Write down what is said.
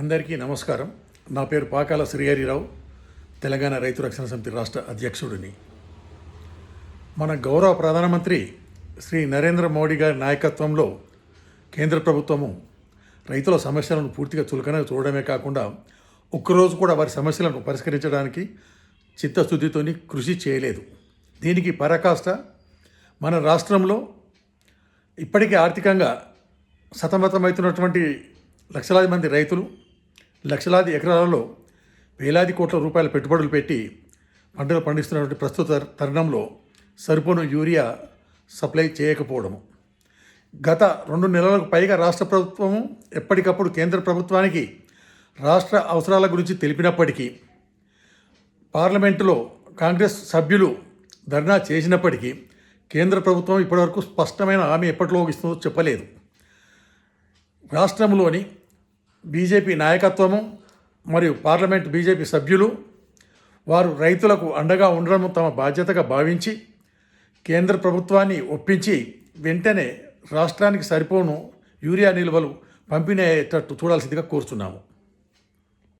అందరికీ నమస్కారం. నా పేరు పాకాల శ్రీహరిరావు తెలంగాణ రైతు రక్షణ సమితి రాష్ట్ర అధ్యక్షుడిని. మన గౌరవ ప్రధానమంత్రి శ్రీ నరేంద్ర మోడీ గారి నాయకత్వంలో కేంద్ర ప్రభుత్వము రైతుల సమస్యలను పూర్తిగా చులకన చూడడమే కాకుండా ఒక్కరోజు కూడా వారి సమస్యలను పరిష్కరించడానికి చిత్తశుద్ధితోని కృషి చేయలేదు. దీనికి పరాకాష్ట మన రాష్ట్రంలో ఇప్పటికే ఆర్థికంగా సతమతమవుతున్నటువంటి లక్షలాది మంది రైతులు లక్షలాది ఎకరాలలో వేలాది కోట్ల రూపాయల పెట్టుబడులు పెట్టి పంటలు పండిస్తున్నటువంటి ప్రస్తుత తరుణంలో సరిపోను యూరియా సప్లై చేయకపోవడము. గత రెండు నెలలకు పైగా రాష్ట్ర ప్రభుత్వము ఎప్పటికప్పుడు కేంద్ర ప్రభుత్వానికి రాష్ట్ర అవసరాల గురించి తెలిపినప్పటికీ పార్లమెంటులో కాంగ్రెస్ సభ్యులు ధర్నా చేసినప్పటికీ కేంద్ర ప్రభుత్వం ఇప్పటివరకు స్పష్టమైన హామీ ఎప్పటిలో ఇస్తుందో చెప్పలేదు. రాష్ట్రంలోని బీజేపీ నాయకత్వము మరియు పార్లమెంట్ బీజేపీ సభ్యులు వారు రైతులకు అండగా ఉండడం తమ బాధ్యతగా భావించి కేంద్ర ప్రభుత్వాన్ని ఒప్పించి వెంటనే రాష్ట్రానికి సరిపోను యూరియా నిల్వలు పంపిణీ అయ్యేటట్టు చూడాల్సిందిగా కోరుతున్నాము